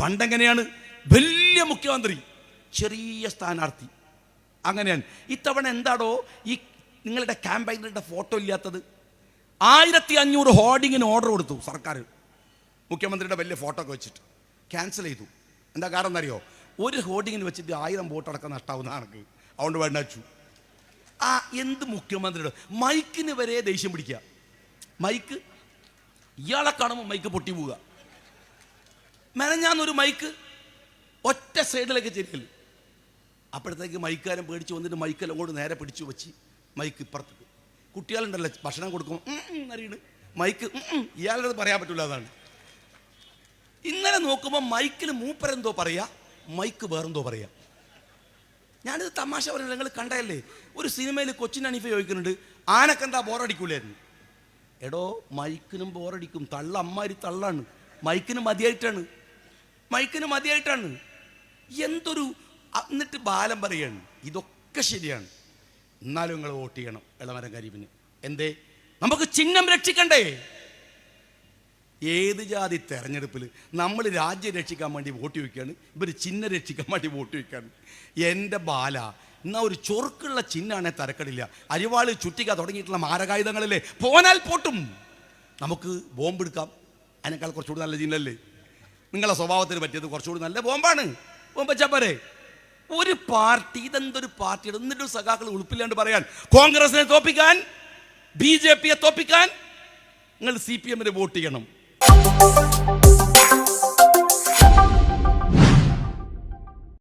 പണ്ടെങ്ങനെയാണ്? വലിയ മുഖ്യമന്ത്രി ചെറിയ സ്ഥാനാർത്ഥി. അങ്ങനെയാണ്. ഇത്തവണ എന്താടോ ഈ നിങ്ങളുടെ ക്യാമ്പയിനറുടെ ഫോട്ടോ ഇല്ലാത്തത്? ആയിരത്തി അഞ്ഞൂറ് ഹോർഡിങ്ങിന് ഓർഡർ കൊടുത്തു സർക്കാർ. മുഖ്യമന്ത്രിയുടെ വലിയ ഫോട്ടോ ഒക്കെ വെച്ചിട്ട്. ക്യാൻസൽ ചെയ്തു. എന്താ കാരണം എന്നറിയോ? ഒരു ഹോർഡിങ്ങിന് വെച്ചിട്ട് ആയിരം വോട്ട് അടക്കം നഷ്ടാവുന്ന കണക്ക്. അതുകൊണ്ട് വേണ്ട ആ എന്ത് മുഖ്യമന്ത്രിയുടെ? മൈക്കിന് വരെ ദേഷ്യം പിടിക്കുക. മൈക്ക് ഇയാളെ കാണുമ്പോൾ മൈക്ക് പൊട്ടി പോവുക. മെനഞ്ഞാന്നൊരു മൈക്ക്. ഒറ്റ സൈഡിലേക്ക് ചെരിക്കൽ അപ്പോഴത്തേക്ക് മൈക്കാരൻ പേടിച്ച് വന്നിട്ട് മൈക്കെല്ലാം കൊണ്ട് നേരെ പിടിച്ചു വെച്ച് മൈക്ക് ഇപ്പുറത്ത് കുട്ടികളുണ്ടല്ലോ ഭക്ഷണം കൊടുക്കും അറിയണ് മൈക്ക് ഇയാളത് പറയാൻ പറ്റില്ല അതാണ്. ഇന്നലെ നോക്കുമ്പോൾ മൈക്കിൽ മൂപ്പരെന്തോ പറയാ മൈക്ക് വേറെന്തോ പറയാ. ഞാനിത് തമാശ പറയുന്നത് നിങ്ങൾ കണ്ടല്ലേ ഒരു സിനിമയിൽ കൊച്ചിൻ അനീഫ ചോദിക്കുന്നുണ്ട് ആനക്കെന്താ ബോറടിക്കൂലായിരുന്നു? എടോ മൈക്കിനും ബോറടിക്കും. തള്ള അമ്മാരി തള്ളാണ്. മൈക്കിനും മതിയായിട്ടാണ്. മൈക്കിന് മതിയായിട്ടാണ്. എന്തൊരു എന്നിട്ട് ബാലം പറയാണ് ഇതൊക്കെ ശരിയാണ്. എന്നാലും നിങ്ങൾ വോട്ട് ചെയ്യണം ഇളമരം കരീബിന് എന്തേ? നമുക്ക് ചിഹ്നം രക്ഷിക്കണ്ടേ? ഏത് ജാതി തെരഞ്ഞെടുപ്പിൽ നമ്മൾ രാജ്യം രക്ഷിക്കാൻ വേണ്ടി വോട്ട് ചോദിക്കുകയാണ് ഇവർ ചിഹ്നം രക്ഷിക്കാൻ വേണ്ടി വോട്ട് ചോദിക്കുകയാണ്. എന്റെ ബാല എന്നാ ഒരു ചൊറുക്കുള്ള ചിഹ്നാണെ തരക്കടില്ല. അരിവാൾ ചുറ്റിക്ക തുടങ്ങിയിട്ടുള്ള മാരകായുധങ്ങളില്ലേ? പോനാൽ പോട്ടും. നമുക്ക് ബോംബെടുക്കാം അതിനേക്കാൾ കുറച്ചുകൂടി നല്ല ചിഹ്നല്ലേ? നിങ്ങളെ സ്വഭാവത്തിന് പറ്റിയത് കുറച്ചുകൂടി നല്ല ബോംബാണ്. ബോംബ് വെച്ചാൽ പോരെ. ഒരു പാർട്ടി ഇതെന്തൊരു പാർട്ടിയുടെ എന്നിട്ടും സഖാക്കൾ ഉളുപ്പില്ലാണ്ട് പറയാൻ കോൺഗ്രസിനെ തോപ്പിക്കാൻ ബി ജെ പിയെ തോപ്പിക്കാൻ നിങ്ങൾ സി പി എമ്മിന് വോട്ട് ചെയ്യണം.